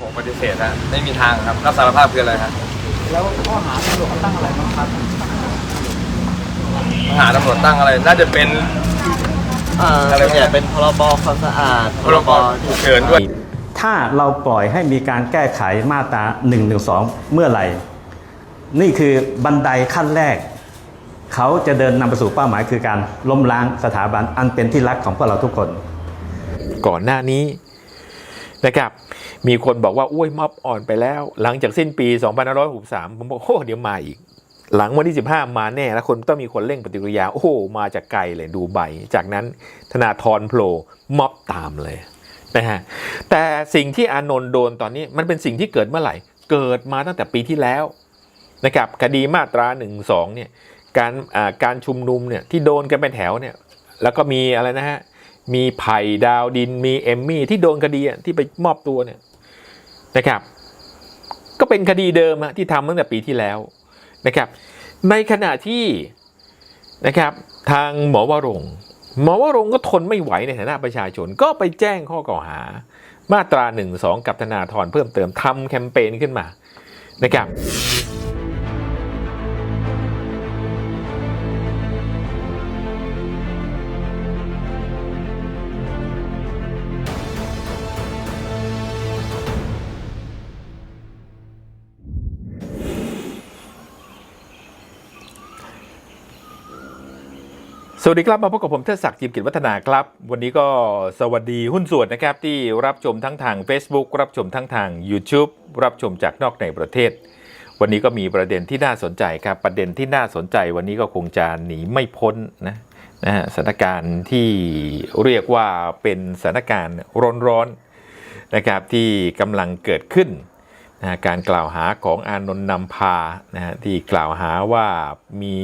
ผมปฏิเสธฮะไม่มีทางครับรับสารภาพคืออะไรครับแล้วข้อหาตำรวจเขาตั้งอะไรบ้างครับหาตำรวจตั้งอะไร น่าจะเป็นอ่าอะไรส่วนใหญ่วะเป็นพรบความสะอาด พรบฉุกเฉินด้วย ถ้าเราปล่อยให้มีการแก้ไขมาตรา1นึเมื่อไหร่ นี่คือบันไดขั้นแรก เขาจะเดินนำไปสู่เป้าหมายคือการล้มล้างสถาบันอันเป็นที่รักของพวกเราทุกคน ก่อนหน้านี้ นะครับ มีคนบอกว่าอุ้ยม็อบอ่อนไปแล้ว หลังจากสิ้นปี 2563 ผมบอกโอ้เดี๋ยวมาอีก หลังวันที่ 15 มาแน่แล้วคนต้องมีคนเร่งปฏิกิริยา โอ้โห มาจากไกลเลยดูใบ จากนั้นธนาธรโผล่ม็อบตามเลยนะฮะแต่สิ่งที่อานนท์โดนตอนนี้มันเป็นสิ่งที่เกิดเมื่อไหร่ เกิดมาตั้งแต่ปีที่แล้วนะครับคดีมาตรา1นึเนี่ยการอ่าการชุมนุมเนี่ยที่โดนกันเป็นแถวเนี่ยแล้วก็มีอะไรนะฮะ มีไผ่ดาวดินมีเอมมี่ที่โดนคดีอะที่ไปมอบตัวเนี่ยนะครับ ก็เป็นคดีเดิมอะที่ทำตั้งแต่ปีที่แล้วนะครับในขณะที่นะครับทางหมอวรงหมอวรงก็ทนไม่ไหวในฐานะประชาชนก็ไปแจ้งข้อกล่าวหา มาตรา1นึกับธนาธรเพิ่มเติมทำแคมเปญขึ้นมานะครับ สวัสดีครับมาพบกับผมเทศศักดิ์จิมกิจวัฒนาครับ วันนี้ก็สวัสดีหุ้นส่วนนะครับ ที่รับชมทั้งทาง Facebook รับชมทั้งทาง YouTube รับชมจากนอกในประเทศ วันนี้ก็มีประเด็นที่น่าสนใจครับ ประเด็นที่น่าสนใจวันนี้ก็คงจะหนีไม่พ้นนะนะฮะสถานการณ์ที่เรียกว่าเป็นสถานการณ์ร้อนๆนะครับที่กำลังเกิดขึ้นนะการกล่าวหาของอานนท์นำพานะฮะที่กล่าวหาว่ามี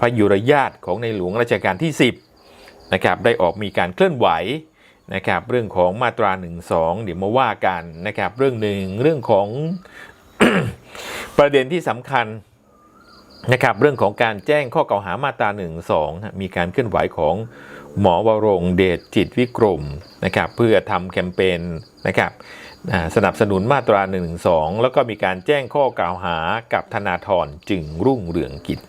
พระยุรญาติของในหลวงรัชกาลที่ 10นะครับได้ออกมีการเคลื่อนไหวนะครับเรื่องของมาตรา1 2เดี๋ยวมาว่ากันนะครับเรื่องหนึ่งเรื่องของ ประเด็นที่สำคัญนะครับเรื่องของการแจ้งข้อกล่าวหามาตรา1 2มีการเคลื่อนไหวของหมอวรงเดชจิตวิกรมนะครับเพื่อทำแคมเปญนะครับสนับสนุนมาตรา1 2แล้วก็มีการแจ้งข้อกล่าวหากับธนาธรจึงรุ่งเรืองกิจ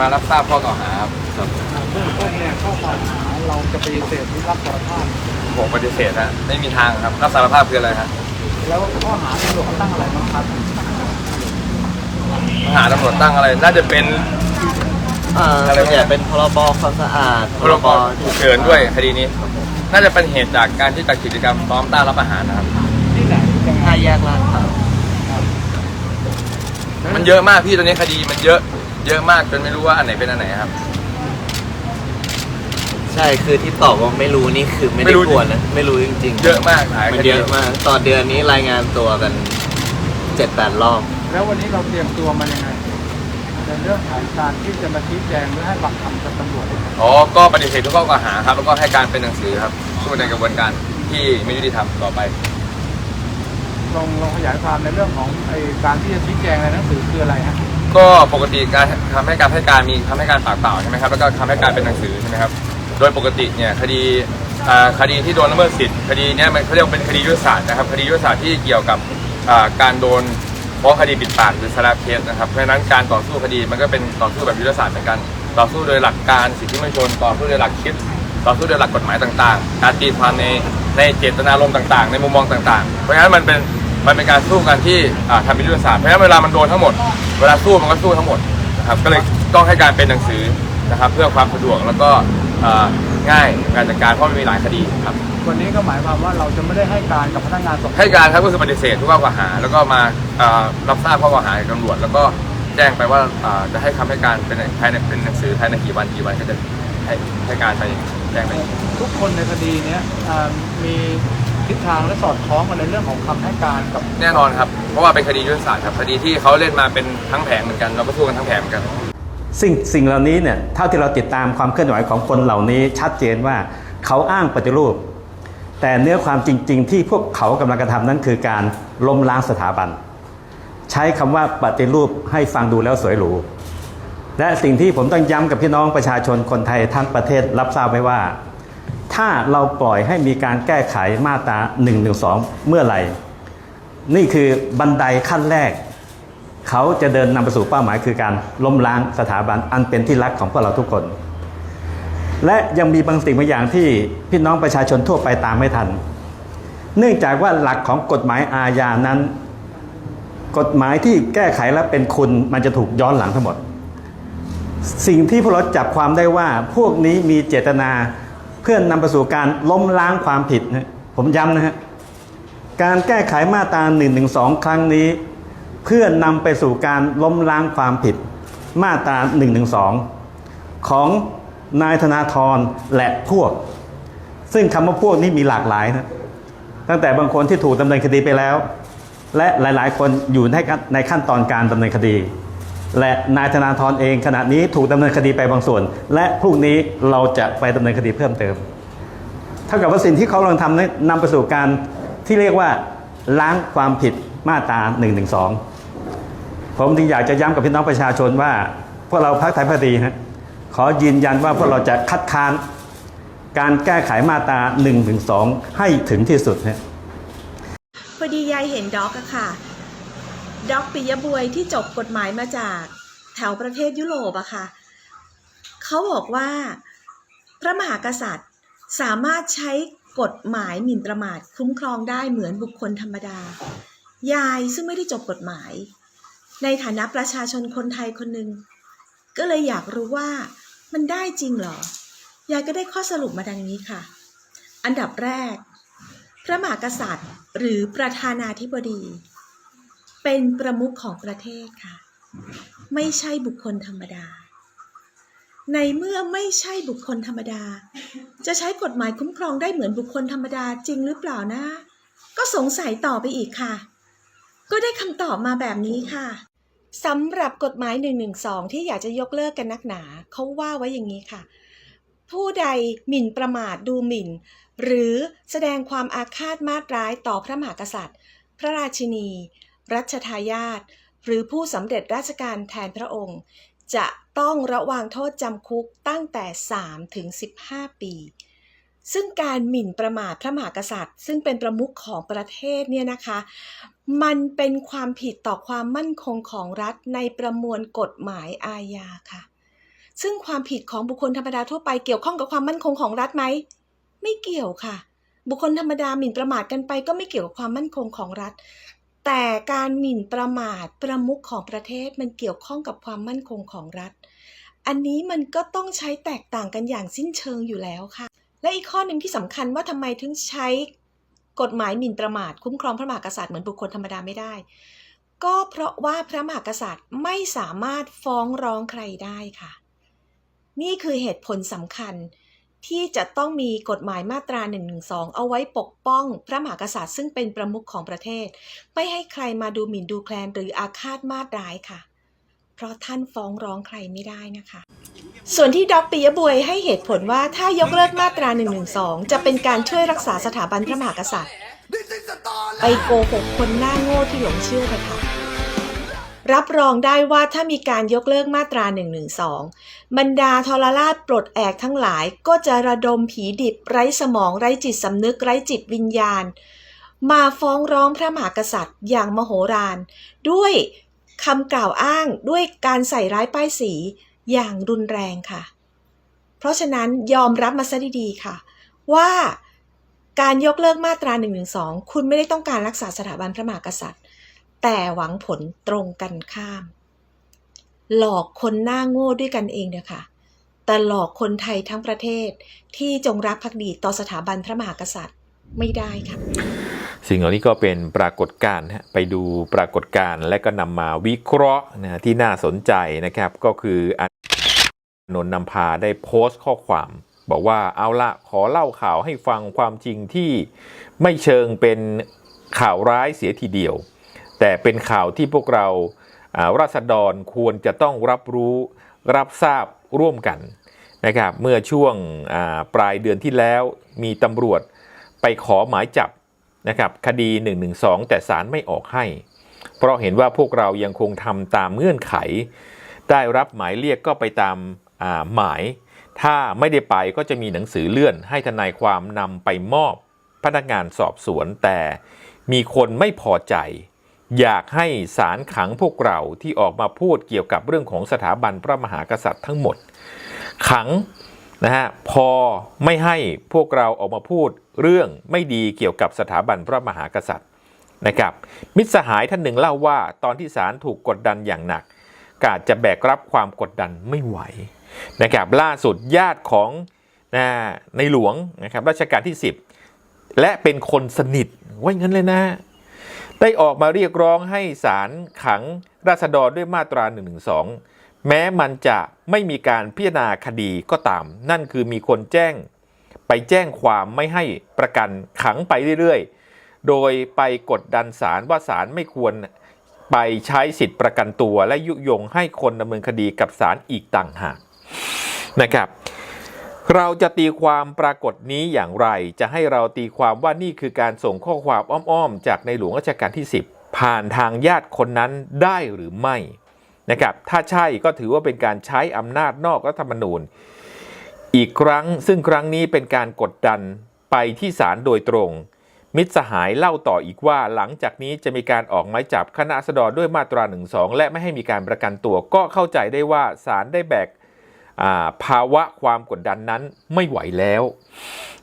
มารับทราบข้อกล่าวหาครับเบื้องต้นเนี่ยข้อกล่าวหาเราจะปฏิเสธที่รับสารภาพ ผมปฏิเสธฮะไม่มีทางครับรับสารภาพคืออะไรครับแล้วข้อหาตำรวจเขาตั้งอะไรบ้างครับหาตำรวจตั้งอะไรน่าจะเป็นอ่าอะไรส่วนใหญ่วะเป็นพรบความสะอาดพรบฉุกเฉินด้วยคดีนี้ น่าจะเป็นเหตุจากการที่จัดกิจกรรมซ้อมต้านรับอาหารนะครับที่ไหนยังไงห้าแยกลาดพร้าวมันเยอะมากพี่ตอนนี้คดีมันเยอะ เยอะมากจนไม่รู้ว่าอันไหนเป็นอันไหนครับ ใช่คือที่ตอบว่าไม่รู้นี่คือไม่ไม่ได้รู้ กวนนะไม่รู้จริงๆเยอะมากหลายมันคดีเยอะมากต่อเดือนนี้รายงานตัวกันเจ็ดแปดรอบ แล้ววันนี้เราเตรียมตัวมายังไงในเรื่องของการที่จะมาชี้แจงหรือให้ปากคำกับตำรวจอ๋อก็ปฏิเสธทุกข้อกล่าวหาครับ แล้วก็ให้การเป็นหนังสือครับสู้ในกระบวนการที่ไม่ยุติธรรมต่อไปลงลงขยายความในเรื่องของไอการที่จะชี้แจงในหนังสือคืออะไรฮะ ก็ปกติการทำให้การให้การมีคำให้การปากเปล่าใช่ไหมครับแล้วก็คำให้การเป็นหนังสือใช่ไหมครับโดยปกติเนี่ยคดีคดีที่โดนละเมิดสิทธิ์คดีเนี้ยมันเขาเรียกว่าเป็นคดียุทธศาสตร์นะครับคดียุทธศาสตร์ที่เกี่ยวกับการโดนฟ้องคดีปิดปากหรือสารเคสนะครับเพราะฉะนั้นการต่อสู้คดีมันก็เป็นต่อสู้แบบยุทธศาสตร์เหมือนกันต่อสู้โดยหลักการสิทธิมนุษยชนต่อสู้โดยหลักคิดต่อสู้โดยหลักกฎหมายต่างๆ การตีความในในเจตนารมณ์ต่าง ๆ ในมุมมองต่างๆ เพราะฉะนั้นมันเป็น มันเป็นการสู้กันที่อ่าทำเป็นยุทธศาสตร์เพราะฉะนั้นเวลามันโดนทั้งหมด เวลาสู้มันก็สู้ทั้งหมดนะครับก็เลยต้องให้การเป็นหนังสือนะครับ เพื่อความสะดวกแล้วก็อ่าง่ายการจัดการเพราะมันมีหลายคดีครับ วันนี้ก็หมายความว่าเราจะไม่ได้ให้การกับพนักงานสอบสวนให้การครับก็คือปฏิเสธทุกข้อกล่าวหา แล้วก็มาอ่ารับทราบข้อกล่าวหาจากตำรวจ แล้วก็แจ้งไปว่าอ่าจะให้คำให้การเป็นภายในเป็นหนังสือภายในกี่วันกี่วันก็จะให้ให้การไปแจ้งไป ทุกคนในคดีเนี้ยอ่ามี ทิศทางและสอดคล้องกันในเรื่องของคำให้การกับแน่นอนครับ เพราะว่าเป็นคดียุทธศาสตร์ครับ คดีที่เขาเล่นมาเป็นทั้งแผงเหมือนกัน เราก็สู้กันทั้งแผงเหมือนกันสิ่งสิ่งเหล่านี้เนี่ยเท่าที่เราติดตามความเคลื่อนไหวของคนเหล่านี้ชัดเจนว่าเขาอ้างปฏิรูป แต่เนื้อความจริง ๆ ที่พวกเขากำลังกระทำนั้นคือการล้มล้างสถาบัน ใช้คำว่าปฏิรูปให้ฟังดูแล้วสวยหรู และสิ่งที่ผมต้องย้ำกับพี่น้องประชาชนคนไทยทั้งประเทศรับทราบไว้ว่า ถ้าเราปล่อยให้มีการแก้ไขมาตรา1นึเมื่อไหร่ นี่คือบันไดขั้นแรก เขาจะเดินนำไปสู่เป้าหมายคือการล้มล้างสถาบันอันเป็นที่รักของพวกเราทุกคน และยังมีบางสิ่งบางอย่างที่พี่น้องประชาชนทั่วไปตามไม่ทัน เนื่องจากว่าหลักของกฎหมายอาญานั้น กฎหมายที่แก้ไขและเป็นคุณมันจะถูกย้อนหลังทั้งหมด สิ่งที่พวกเราจับความได้ว่าพวกนี้มีเจตนา พื่อนนำไปสู่การล้มล้างความผิดนะผมย้ำนะฮะการแก้ไขมาตรา1นึครั้งนี้ เพื่อนำไปสู่การล้มล้างความผิด มาตรา1นึของนายธนาธรและพวก ซึ่งคำว่าพวกนี้มีหลากหลายนะตั้งแต่บางคนที่ถูกดำเนินคดีไปแล้ว และหลายๆ คนอยู่ในขั้นในขั้นตอนการดำเนินคดี และนายธนาธรเองขณะนี้ถูกดำเนินคดีไปบางส่วน และพรุ่งนี้เราจะไปดำเนินคดีเพิ่มเติม เท่ากับว่าสิ่งที่เขากำลังทำนั้นนำไปสู่การที่เรียกว่าล้างความผิดมาตรา1นึผมจึงอยากจะย้ำกับพี่น้องประชาชนว่า พวกเราพักไทยพักดีฮะขอยืนยันว่าพวกเราจะคัดค้านการแก้ไขมาตรา1นึให้ถึงที่สุดฮะพอดียายเห็นด็อกอะค่ะ ด็อกปิยบวยที่จบกฎหมายมาจากแถวประเทศยุโรปอะค่ะเขาบอกว่าพระมหากษัตริย์สามารถใช้กฎหมายหมิ่นประมาทคุ้มครองได้เหมือนบุคคลธรรมดา ยายซึ่งไม่ได้จบกฎหมาย ในฐานะประชาชนคนไทยคนหนึ่งก็เลยอยากรู้ว่ามันได้จริงหรอ ยายก็ได้ข้อสรุปมาดังนี้ค่ะ อันดับแรก พระมหากษัตริย์หรือประธานาธิบดี เป็นประมุขของประเทศค่ะ ไม่ใช่บุคคลธรรมดา ในเมื่อไม่ใช่บุคคลธรรมดา จะใช้กฎหมายคุ้มครองได้เหมือนบุคคลธรรมดาจริงหรือเปล่านะ ก็สงสัยต่อไปอีกค่ะ ก็ได้คำตอบมาแบบนี้ค่ะสำหรับกฎหมาย 112 ที่อยากจะยกเลิกกันนักหนาเขาว่าไว้อย่างนี้ค่ะ ผู้ใดหมิ่นประมาทดูหมิ่น หรือแสดงความอาฆาตมาตร้ายต่อพระมหากษัตริย์ พระราชินี รัชทายาทหรือผู้สำเร็จราชการแทนพระองค์ จะต้องระวางโทษจำคุกตั้งแต่ 3 ถึง 15 ปี ซึ่งการหมิ่นประมาทพระมหากษัตริย์ ซึ่งเป็นประมุขของประเทศเนี่ยนะคะ มันเป็นความผิดต่อความมั่นคงของรัฐในประมวลกฎหมายอาญาค่ะ ซึ่งความผิดของบุคคลธรรมดาทั่วไปเกี่ยวข้องกับความมั่นคงของรัฐไหม ไม่เกี่ยวค่ะ บุคคลธรรมดาหมิ่นประมาทกันไปก็ไม่เกี่ยวกับความมั่นคงของรัฐ แต่การหมิ่นประมาทประมุขของประเทศมันเกี่ยวข้องกับความมั่นคงของรัฐ อันนี้มันก็ต้องใช้แตกต่างกันอย่างสิ้นเชิงอยู่แล้วค่ะ และอีกข้อหนึ่งที่สำคัญว่าทำไมถึงใช้กฎหมายหมิ่นประมาทคุ้มครองพระมหากษัตริย์เหมือนบุคคลธรรมดาไม่ได้ ก็เพราะว่าพระมหากษัตริย์ไม่สามารถฟ้องร้องใครได้ค่ะ นี่คือเหตุผลสำคัญ ที่จะต้องมีกฎหมายมาตรา1นึเอาไว้ปกป้อง พระมหากษัตริย์ซึ่งเป็นประมุขของประเทศ ไม่ให้ใครมาดูหมิ่นดูแคลนหรืออาฆาตมาตร้ายค่ะ เพราะท่านฟ้องร้องใครไม่ได้นะคะ ส่วนที่ดอกปิยบวยให้เหตุผลว่าถ้ายกเลิกมาตรา1นึจะเป็นการช่วยรักษาสถาบันพระมหากษัตริย์ ไปโกหกคนหน้าโง่ที่หลงเชื่อเถอะค่ะ รับรองได้ว่าถ้ามีการยกเลิกมาตรา1นึบรรดาทรราชปลดแอกทั้งหลายก็จะระดมผีดิบไร้สมองไร้จิตสำนึกไร้จิตวิญญาณ มาฟ้องร้องพระมหากษัตริย์อย่างมโหฬารด้วยคำกล่าวอ้างด้วยการใส่ร้ายป้ายสีอย่างรุนแรงค่ะ เพราะฉะนั้นยอมรับมาซะดีๆค่ะ ว่าการยกเลิกมาตรา1นึคุณไม่ได้ต้องการรักษาสถาบันพระมหากษัตริย์ แต่หวังผลตรงกันข้าม หลอกคนหน้าโง่ด้วยกันเองเนี่ยค่ะ แต่หลอกคนไทยทั้งประเทศที่จงรักภักดีต่อสถาบันพระมหากษัตริย์ไม่ได้ค่ะสิ่งเหล่านี้ก็เป็นปรากฏการณ์ไปดูปรากฏการณ์และก็นำมาวิเคราะห์นะฮะที่น่าสนใจนะครับ ก็คืออนนท์นำพาได้โพสต์ข้อความบอกว่าเอาละขอเล่าข่าวให้ฟังความจริงที่ไม่เชิงเป็นข่าวร้ายเสียทีเดียว แต่เป็นข่าวที่พวกเราราษฎรควรจะต้องรับรู้รับทราบร่วมกันนะครับเมื่อช่วงปลายเดือนที่แล้วมีตำรวจไปขอหมายจับนะครับคดี 112 แต่ศาลไม่ออกให้ เพราะเห็นว่าพวกเรายังคงทำตามเงื่อนไข ได้รับหมายเรียกก็ไปตามาหมาย ถ้าไม่ได้ไปก็จะมีหนังสือเลื่อน ให้ทนายความนำไปมอบพนักงานสอบสวนแต่มีคนไม่พอใจ อยากให้ศาลขังพวกเราที่ออกมาพูดเกี่ยวกับเรื่องของสถาบันพระมหากษัตริย์ทั้งหมด ขังนะฮะพอไม่ให้พวกเราออกมาพูดเรื่องไม่ดีเกี่ยวกับสถาบันพระมหากษัตริย์นะครับ มิตรสหายท่านหนึ่งเล่าว่า ตอนที่ศาลถูกกดดันอย่างหนัก กาจจะแบกรับความกดดันไม่ไหวนะครับล่าสุดญาติของนะในหลวงนะครับรัชกาลที่ 10 และเป็นคนสนิทไว้งั้นเลยนะ ได้ออกมาเรียกร้องให้ศาลขังราษฎรด้วยมาตรา1นึแม้มันจะไม่มีการพิจารณาคดีก็ตาม นั่นคือมีคนแจ้ง ไปแจ้งความไม่ให้ประกันขังไปเรื่อยๆ โดยไปกดดันศาลว่าศาลไม่ควรไปใช้สิทธิประกันตัวและยุยงให้คนดำเนินคดีกับศาลอีกต่างหากนะครับ เราจะตีความปรากฏนี้อย่างไร จะให้เราตีความว่านี่คือการส่งข้อความอ้อมๆ จากในหลวงรัชกาลที่ 10 ผ่านทางญาติคนนั้นได้หรือไม่นะครับ ถ้าใช่ก็ถือว่าเป็นการใช้อำนาจนอกรัฐธรรมนูญ อีกครั้งซึ่งครั้งนี้เป็นการกดดันไปที่ศาลโดยตรง มิตรสหายเล่าต่ออีกว่าหลังจากนี้จะมีการออกหมายจับคณะสดรด้วยมาตรา1นึและไม่ให้มีการประกันตัวก็เข้าใจได้ว่าศาลได้แบก ภาวะความกดดันนั้นไม่ไหวแล้ว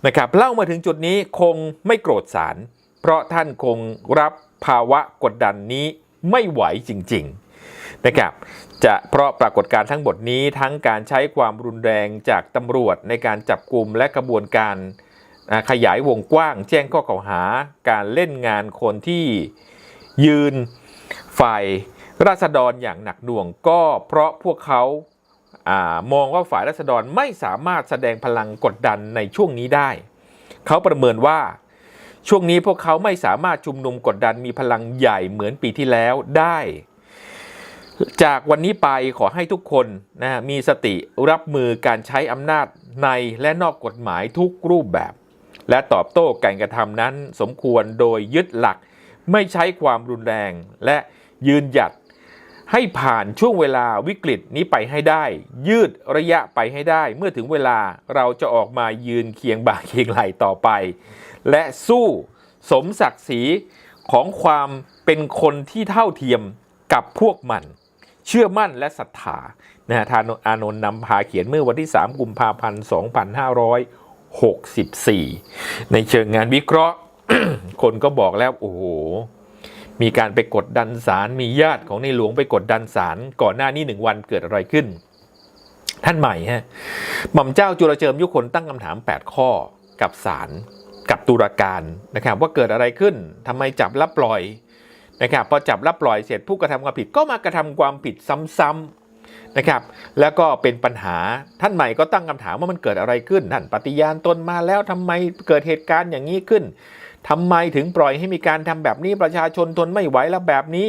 นะครับเล่ามาถึงจุดนี้คงไม่โกรธศาลเพราะท่านคงรับภาวะกดดันนี้ไม่ไหวจริง ๆนะครับจะเพราะปรากฏการณ์ทั้งหมดนี้ทั้งการใช้ความรุนแรงจากตำรวจในการจับกลุ่มและกระบวนการขยายวงกว้าง แจ้งข้อกล่าวหาการเล่นงานคนที่ยืนฝ่ายราษฎรอย่างหนักหน่วงก็เพราะพวกเขา มองว่าฝ่ายรัษฎรไม่สามารถแสดงพลังกดดันในช่วงนี้ได้ เขาประเมินว่าช่วงนี้พวกเขาไม่สามารถชุมนุมกดดันมีพลังใหญ่เหมือนปีที่แล้วได้ จากวันนี้ไปขอให้ทุกคนนะมีสติรับมือการใช้อำนาจในและนอกกฎหมายทุกรูปแบบ และตอบโต้การกระทำนั้นสมควรโดยยึดหลัก ไม่ใช้ความรุนแรงและยืนหยัด ให้ผ่านช่วงเวลาวิกฤตนี้ไปให้ได้ ยืดระยะไปให้ได้ เมื่อถึงเวลาเราจะออกมายืนเคียงบ่าเคียงไหลต่อไป และสู้สมศักดิ์ศรีของความเป็นคนที่เท่าเทียมกับพวกมัน เชื่อมั่นและศรัทธานะฮะทานอานนท์นำพาเขียนเมื่อวันที่ 3 กุมภาพันธ์ 2564 ในเชิงงานวิเคราะห์ คนก็บอกแล้ว โอ้โห มีการไปกดดันศาลมีญาติของในหลวงไปกดดันศาลก่อนหน้านี้หนึ่งวันเกิดอะไรขึ้น ท่านใหม่ฮะหม่อมเจ้าจุลเจิมยุคนตั้งคำถาม 8 ข้อกับศาลกับตุลาการนะครับว่าเกิดอะไรขึ้นทำไมจับและปล่อยนะครับพอจับและปล่อยเสร็จผู้กระทำความผิดก็มากระทำความผิดซ้ำๆนะครับแล้วก็เป็นปัญหาท่านใหม่ก็ตั้งคำถามว่ามันเกิดอะไรขึ้นท่านปฏิญาณตนมาแล้วทำไมเกิดเหตุการณ์อย่างนี้ขึ้น ทำไมถึงปล่อยให้มีการทำแบบนี้ประชาชนทนไม่ไหวแล้วแบบนี้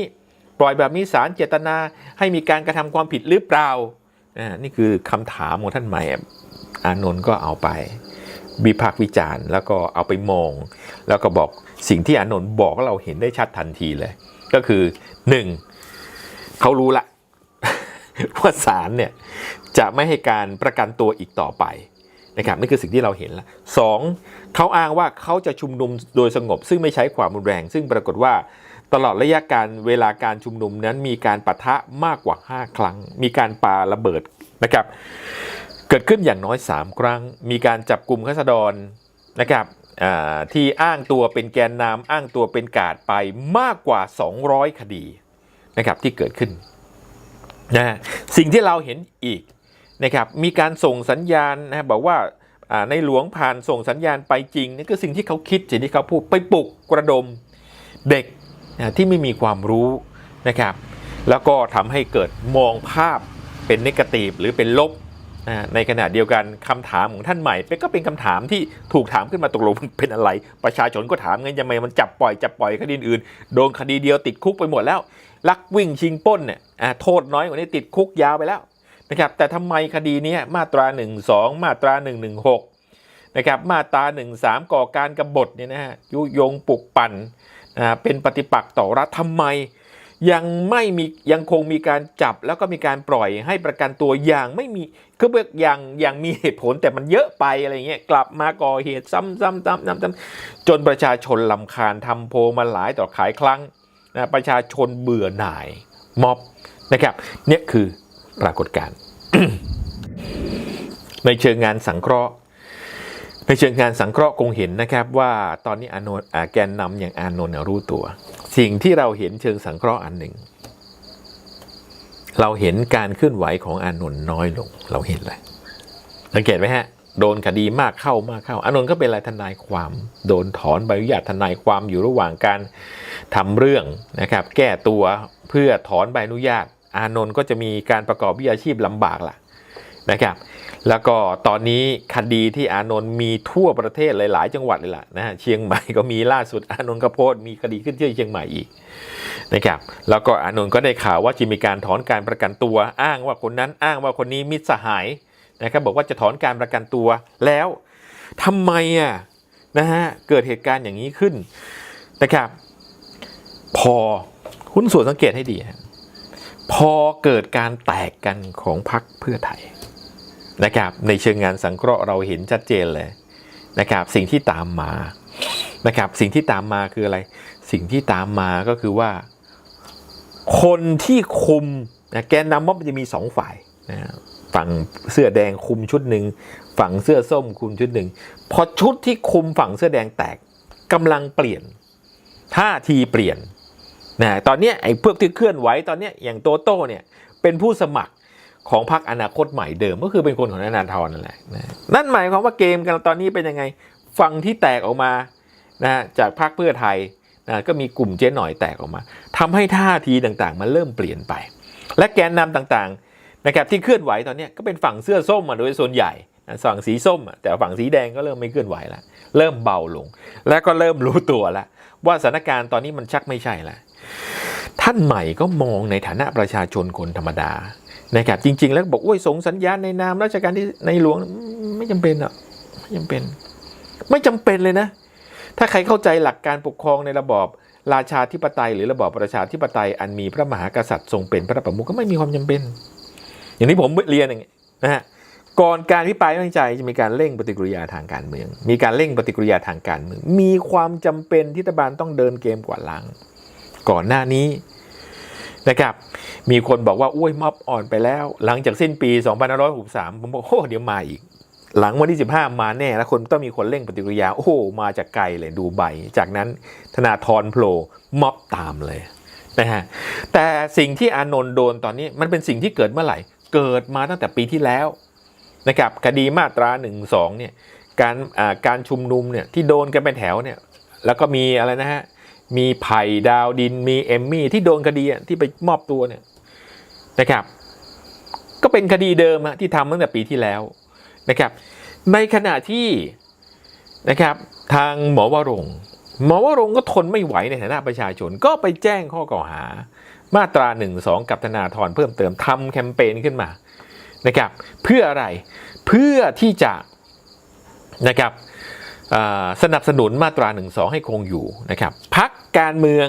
ปล่อยแบบนี้สารเจตนาให้มีการกระทำความผิดหรือเปล่าอ่า นี่คือคำถามของท่านใหม่อานนท์ก็เอาไปวิพากษ์วิจารณ์แล้วก็เอาไปมอง แล้วก็บอกสิ่งที่อานนท์บอกเราเห็นได้ชัดทันทีเลย ก็คือหนึ่งเขารู้ละว่าศาลเนี่ยจะไม่ให้การประกันตัวอีกต่อไปนะครับนี่คือสิ่งที่เราเห็นละสอง เขาอ้างว่าเขาจะชุมนุมโดยสงบ ซึ่งไม่ใช้ความรุนแรง ซึ่งปรากฏว่าตลอดระยะการเวลาการชุมนุมนั้นมีการปะทะมากกว่า 5 ครั้ง มีการปาระเบิดนะครับ เกิดขึ้นอย่างน้อย 3 ครั้ง มีการจับกลุ่มข้าษฎรนะครับที่อ้างตัวเป็นแกนนำอ้างตัวเป็นกาดไปมากกว่า 200 คดีนะครับที่เกิดขึ้นนะสิ่งที่เราเห็นอีกนะครับมีการส่งสัญญาณนะบอกว่าอ่า ในหลวงผ่านส่งสัญญาณไปจริงนี่คือสิ่งที่เขาคิดสิ่งที่เขาพูดไปปลุกกระดมเด็กที่ไม่มีความรู้นะครับแล้วก็ทำให้เกิดมองภาพเป็นนกาทีฟหรือเป็นลบในขณะเดียวกันคำถามของท่านใหม่ก็เป็นคำถามที่ถูกถามขึ้นมาตกลงเป็นอะไร ประชาชนก็ถามไงยังไงมันจับปล่อยจับปล่อยคดีอื่นโดนคดีเดียวติดคุกไปหมดแล้ว ลักวิ่งชิงป้นเนี่ยโทษน้อยกว่านี้ติดคุกยาวไปแล้ว นะครับแต่ทำไมคดีนี้มาตรา 1 2 มาตรา 116นะครับมาตรา 13 ก่อการกบฏเนี่ยนะฮะยุยงปลุกปั่นอ่าเป็นปฏิปักษ์ต่อรัฐทำไม ยังไม่มียังคงมีการจับแล้วก็มีการปล่อยให้ประกันตัวอย่างไม่มีคือแบบอย่างอย่างมีเหตุผลแต่มันเยอะไปอะไรเงี้ยกลับมาก่อเหตุซ้ำซ้ำซ้ำซ้ำซ้ำจนประชาชนลำคาญทำโพลมาหลายต่อขายครั้งนะประชาชนเบื่อหน่ายม็อบนะครับเนี่ยคือ ปรากฏการณ์ในเชิงงานสังเคราะห์ ในเชิงงานสังเคราะห์คงเห็นนะครับว่าตอนนี้อานนท์แกนนำอย่างอานนท์รู้ตัว สิ่งที่เราเห็นเชิงสังเคราะห์อันหนึ่ง เราเห็นการเคลื่อนไหวของอานนท์น้อยลง เราเห็นเลยสังเกตไหมฮะโดนคดีมากเข้ามากเข้าอานนท์ก็เป็นอะไรทนายความ โดนถอนใบอนุญาตทนายความอยู่ระหว่างการทำเรื่องนะครับ แก้ตัวเพื่อถอนใบอนุญาต อานนท์ก็จะมีการประกอบวิชาชีพลำบากล่ะนะครับแล้วก็ตอนนี้คดีที่อานนท์มีทั่วประเทศหลาย ๆ จังหวัดเลยล่ะนะเชียงใหม่ก็มีล่าสุดอานนท์ก็โพสต์มีคดีขึ้นที่เชียงใหม่อีกนะครับแล้วก็อานนท์ก็ได้ข่าวว่าจะมีการถอนการประกันตัว อ้างว่าคนนั้นอ้างว่าคนนี้มิตรสหายนะครับบอกว่าจะถอนการประกันตัวแล้วทำไมอะนะฮะเกิดเหตุการณ์อย่างนี้ขึ้นนะครับ พอหุ้นส่วนสังเกตให้ดีฮะ พอเกิดการแตกกันของพรรคเพื่อไทยนะครับในเชิงงานสังเคราะห์เราเห็นชัดเจนเลยนะครับสิ่งที่ตามมานะครับสิ่งที่ตามมาคืออะไร สิ่งที่ตามมาก็คือว่า คนที่คุมนะแกนนำม็อบมันจะมีสองฝ่ายนะฝั่งเสื้อแดงคุมชุดหนึ่งฝั่งเสื้อส้มคุมชุดหนึ่งพอชุดที่คุมฝั่งเสื้อแดงแตกกำลังเปลี่ยนท่าทีเปลี่ยน นะตอนนี้ไอ้พวกที่เคลื่อนไหวตอนนี้อย่างโตโต้เนี่ยเป็นผู้สมัครของพรรคอนาคตใหม่เดิมก็คือเป็นคนของธนาธรนั่นแหละนะนั่นหมายความว่าเกมกันตอนนี้เป็นยังไงฝั่งที่แตกออกมานะจากพรรคเพื่อไทยนะก็มีกลุ่มเจ๊หน่อยแตกออกมาทำให้ท่าทีต่างๆ มันเริ่มเปลี่ยนไป และแกนนำต่างๆนะครับที่เคลื่อนไหวตอนนี้ก็เป็นฝั่งเสื้อส้มมาโดยส่วนใหญ่นะฝั่งสีส้มแต่ฝั่งสีแดงก็เริ่มไม่เคลื่อนไหวแล้วเริ่มเบาลง และก็เริ่มรู้ตัวแล้วว่าสถานการณ์ตอนนี้มันชักไม่ใช่แล้ว ท่านใหม่ก็มองในฐานะประชาชนคนธรรมดานะครับจริง ๆ แล้วบอกโอ้ยส่งสัญญาณในนามราชการที่ในหลวงไม่จำเป็นอะไม่จำเป็น ไม่จำเป็นเลยนะ ถ้าใครเข้าใจหลักการปกครองในระบอบราชาธิปไตย หรือระบอบประชาธิปไตยอันมีพระมหากษัตริย์ทรงเป็นพระประมุขก็ไม่มีความจำเป็น อย่างที่ผมเรียนอย่างนี้นะฮะก่อนการพิปรายไม่วางใจจะมีการเร่งปฏิกิริยาทางการเมือง มีการเร่งปฏิกิริยาทางการเมือง มีความจำเป็นที่รัฐบาลต้องเดินเกมกว่าล้าง ก่อนหน้านี้นะครับมีคนบอกว่าอุ้ยม็อบอ่อนไปแล้ว หลังจากสิ้นปี 2563 ผมบอกโอ้เดี๋ยวมาอีก หลังวันที่ 15 มาแน่ แล้วคนต้องมีคนเร่งปฏิกิริยา โอ้โมาจากไกลเลยดูใบ จากนั้นธนาธรโผล่ม็อบตามเลยนะฮะแต่สิ่งที่อานนท์โดนตอนนี้มันเป็นสิ่งที่เกิดเมื่อไหร่ เกิดมาตั้งแต่ปีที่แล้วนะครับคดีมาตรา1นึเนี่ยการอ่าการชุมนุมเนี่ยที่โดนกันเป็นแถวเนี่ยแล้วก็มีอะไรนะฮะ มีไผ่ดาวดินมีเอมมี่ที่โดนคดีที่ไปมอบตัวเนี่ยนะครับ ก็เป็นคดีเดิมอะที่ทำตั้งแต่ปีที่แล้วนะครับ ในขณะที่นะครับทางหมอวรงหมอวรงก็ทนไม่ไหวในฐานะประชาชนก็ไปแจ้งข้อกล่าวหา มาตรา1นึกับธนาธรเพิ่มเติมทำแคมเปญขึ้นมานะครับ เพื่ออะไรเพื่อที่จะนะครับสนับสนุนมาตรา1นึให้คงอยู่นะครับพัก การเมือง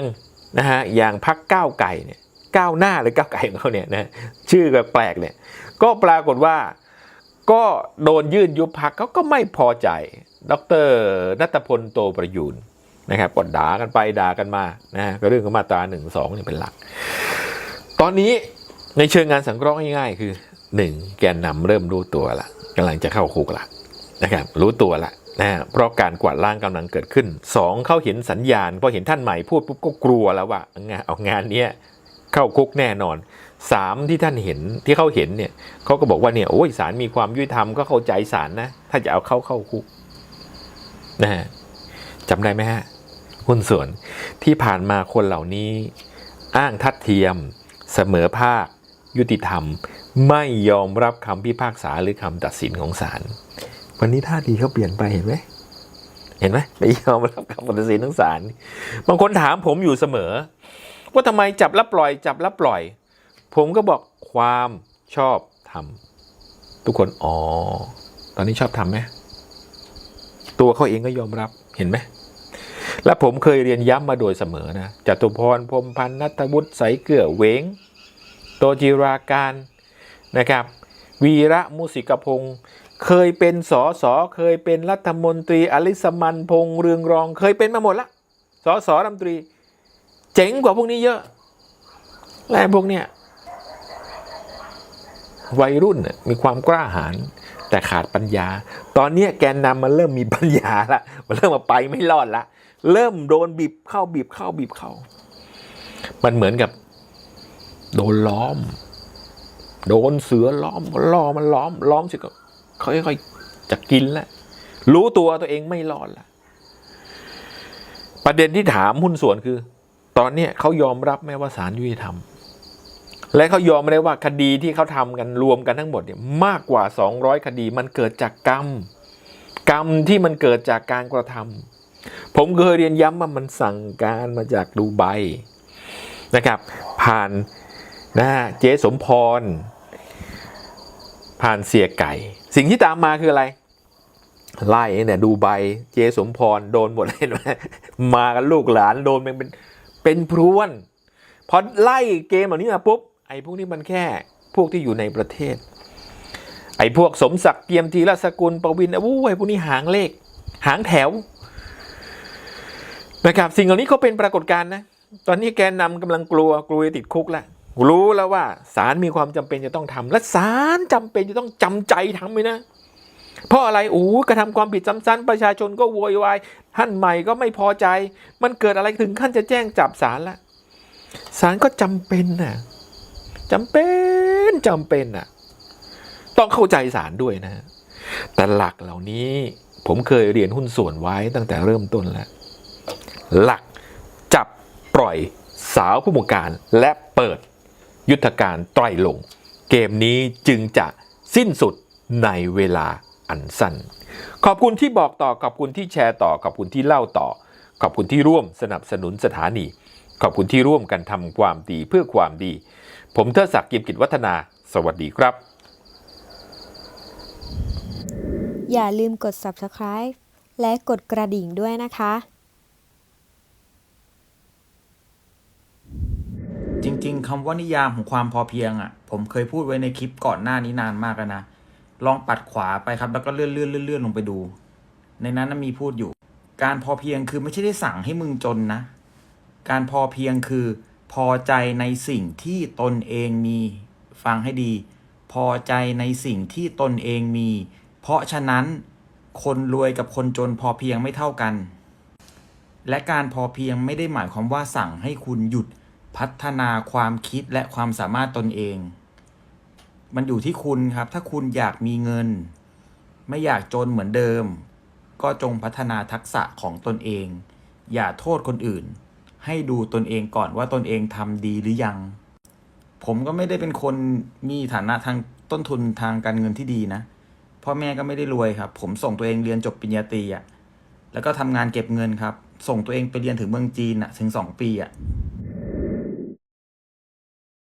นะฮะอย่างพักก้าวไก่เนี่ยก้าวหน้าหรือก้าวไก่ของเขาเนี่ยนะชื่อแปลกเนี่ยก็ปรากฏว่าก็โดนยื่นยุบพักเขาก็ไม่พอใจ ดรนัตพลโตประยูนนะครับก็ด่ากันไปด่ากันมานะฮะก็เรื่องของมาตรา1นึเนี่ยเป็นหลัก ตอนนี้ในเชิงงานสังเคราะห์ง่ายๆคือ 1. แกนนำเริ่มรู้ตัวละกำลังจะเข้าคุกละนะครับรู้ตัวละ นะเพราะการกวาดล้างกำลังเกิดขึ้น 2. เขาเห็นสัญญาณพอเห็นท่านใหม่พูดปุ๊บก็กลัวแล้วว่างานเอางานเนี้ยเข้าคุกแน่นอน 3. ที่ท่านเห็นที่เขาเห็นเนี่ยเขาก็บอกว่าเนี่ยโอ้ยศาลมีความยุติธรรมก็เข้าใจศาลนะ ถ้าจะเอาเข้าเข้าคุกนะฮะจำได้ไหมฮะหุ้นส่วนที่ผ่านมาคนเหล่านี้ อ้างทัดเทียม เสมอภาค ยุติธรรม ไม่ยอมรับคำพิพากษาหรือคำตัดสินของศาล วันนี้ท่าทีเขาเปลี่ยนไปเห็นไหมเห็นไหมไม่ยอมรับคำตัดสินของศาลบางคนถามผมอยู่เสมอ ว่าทำไมจับแล้วปล่อย จับแล้วปล่อย ผมก็บอกความชอบทำทุกคนอ๋อตอนนี้ชอบทำไหมตัวเขาเองก็ยอมรับเห็นไหมและผมเคยเรียนย้ำมาโดยเสมอนะจตุพรพรมพันธ์นัทวุฒิใสเกลือเวงโตจิราการนะครับ วีระมุสิกพงศ์ เคยเป็นสอสอเคยเป็นรัฐมนตรี อลิสมันพงเรืองรอง เคยเป็นมาหมดละสอสอรัฐมนตรี เจ๋งกว่าพวกนี้เยอะ และพวกเนี้ยวัยรุ่นมีความกล้าหาญแต่ขาดปัญญา ตอนนี้แกนนำมันเริ่มมีปัญญาละมันเริ่มมาไปไม่รอดละ เริ่มโดนบีบเข้าบีบเข้าบีบเข้า มันเหมือนกับ โดนล้อม โดนเสือล้อมล่อมันล้อมล้อมเสิก็ ค่อยๆจะกินแล้วรู้ตัวตัวเองไม่รอดละประเด็นที่ถามหุ้นส่วนคือ ตอนเนี้ยเขายอมรับไหมว่าศาลยุติธรรม และเขายอมไม่ได้ว่าคดีที่เขาทำกันรวมกันทั้งหมดเนี่ยมากกว่า 200 คดีมันเกิดจากกรรม กรรมที่มันเกิดจากการกระทำผมเคยเรียนย้ำว่ามันสั่งการมาจากดูไบนะครับ ผ่านนะฮะเจ๊สมพร ผ่านเสียไก่สิ่งที่ตามมาคืออะไร ไล่เนี่ยดูไบเจสมพรโดนหมดเลยนมากันลูกหลานโดนเป็นเป็นเป็นพรวนพอไล่เกมแบบนี้มาปุ๊บไอ้พวกนี้มันแค่พวกที่อยู่ในประเทศ ไอ้พวกสมศักดิ์เกียมทีรสกุลประวินอู้ไอ้พวกนี้หางเลข หางแถวนะครับสิ่งเหล่านี้เขาเป็นปรากฏการณ์นะตอนนี้แกนนำกำลังกลัวกลัวจะติดคุกแล้ว รู้แล้วว่าศาลมีความจำเป็นจะต้องทำและศาลจำเป็นจะต้องจำใจทำเลยนะ เพราะอะไรโอ้กระทำความผิดซ้ำๆประชาชนก็โวยวายท่านใหม่ก็ไม่พอใจ มันเกิดอะไรถึงขั้นจะแจ้งจับศาลละศาลก็จำเป็นน่ะจำเป็นจำเป็นน่ะ ต้องเข้าใจศาลด้วยนะ แต่หลักเหล่านี้ผมเคยเรียนหุ้นส่วนไว้ตั้งแต่เริ่มต้นแล้ว หลักจับปล่อยสาวผู้บงการและเปิด ยุทธการไตรลง เกมนี้จึงจะสิ้นสุดในเวลาอันสั้น ขอบคุณที่บอกต่อ ขอบคุณที่แชร์ต่อ ขอบคุณที่เล่าต่อ ขอบคุณที่ร่วมสนับสนุนสถานี ขอบคุณที่ร่วมกันทำความดีเพื่อความดี ผมเทดศักดิ์กียมกิจวัฒนา สวัสดีครับ อย่าลืมกด subscribe และกดกระดิ่งด้วยนะคะ จริง ๆคำว่านิยามของความพอเพียงอะ ผมเคยพูดไว้ในคลิปก่อนหน้านี้นานมากแล้วนะ ลองปัดขวาไปครับ แล้วก็เลื่อนเลื่อนเลื่อนเลื่อนลงไปดู ในนั้นนมีพูดอยู่ การพอเพียงคือไม่ใช่ได้สั่งให้มึงจนนะ การพอเพียงคือพอใจในสิ่งที่ตนเองมี ฟังให้ดี พอใจในสิ่งที่ตนเองมี เพราะฉะนั้นคนรวยกับคนจนพอเพียงไม่เท่ากัน และการพอเพียงไม่ได้หมายความว่าสั่งให้คุณหยุด พัฒนาความคิดและความสามารถตนเอง มันอยู่ที่คุณครับ ถ้าคุณอยากมีเงิน ไม่อยากจนเหมือนเดิม ก็จงพัฒนาทักษะของตนเอง อย่าโทษคนอื่น ให้ดูตนเองก่อนว่าตนเองทำดีหรือยัง ผมก็ไม่ได้เป็นคนมีฐานะทางต้นทุนทางการเงินที่ดีนะ พ่อแม่ก็ไม่ได้รวยครับ ผมส่งตัวเองเรียนจบปริญญาตรีอะแล้วก็ทำงานเก็บเงินครับ ส่งตัวเองไปเรียนถึงเมืองจีนอะถึงสองปีอะ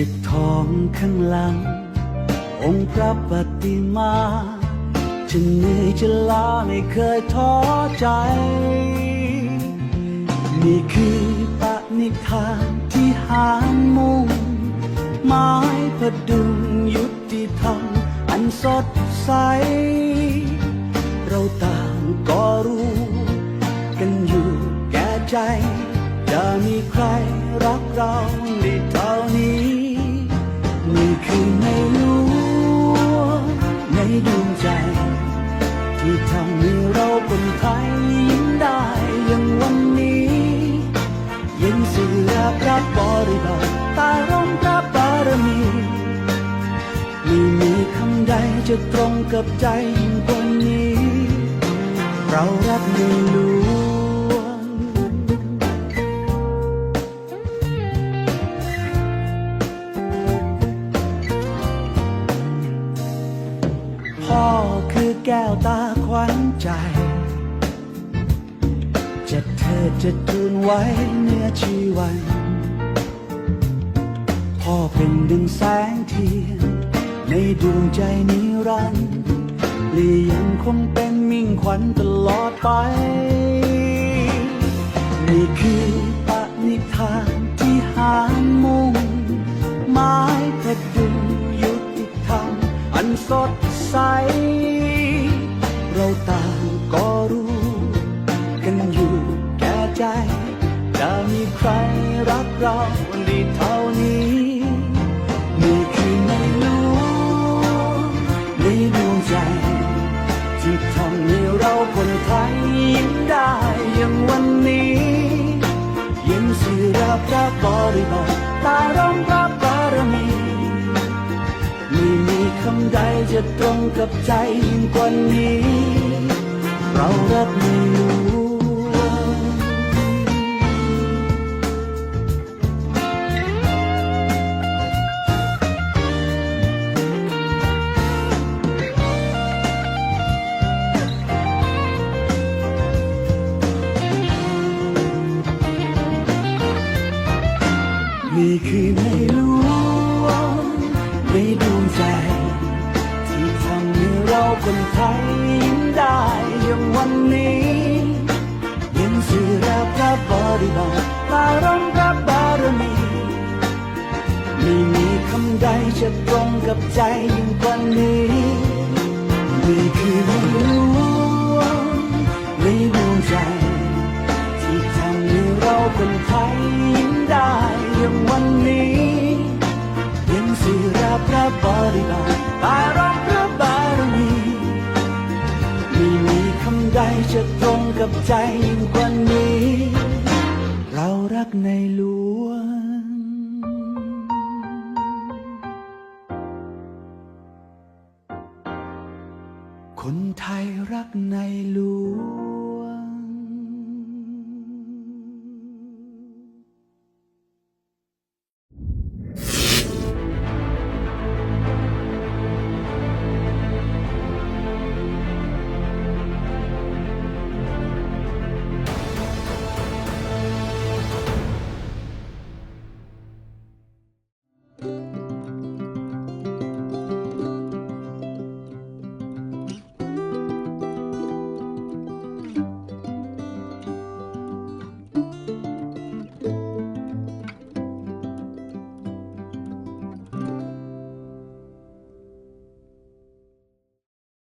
ปิดทองข้างหลัง องค์พระปฏิมาจะเหนื่อยจะล้าไม่เคยท้อใจ นี่คือปณิธานที่หางมุ่งหมายพดุงยุติธรรมอันสดใส เราต่างก็รู้ กันอยู่แก่ใจ จะมีใครรักเราได้เท่านี้ นี่คือในหลวงในดวงใจ ที่ทำให้เราคนไทยยิ้มได้อย่างวันนี้ย็นเสือพระบริบาลตาร่มพระบารมีไม่มีคำใดจะตรงกับใจยิ่งกว่านี้ เรารักในหลว แก้วตาขวัญใจจะเธอจะทูนไว้เนื้อชีวันพ่อเป็นดึงแสงเทียน ในดวงใจนิรันดร์ละยังคงเป็นมิ่งขวัญตลอดไป นี่คือปณิธาน เราดีเท่านี้นี่คือในหลวงในดวงใจ ที่ทำให้เราคนไทยยิ้มได้อย่างวันนี้ยิ้มสื่อรับพระบริบทตาร้องพระบารมีไม่มีคำใดจะตรงกับใจยิ่งกว่านี้ เรารักในหลวง ไทยรักในหลวง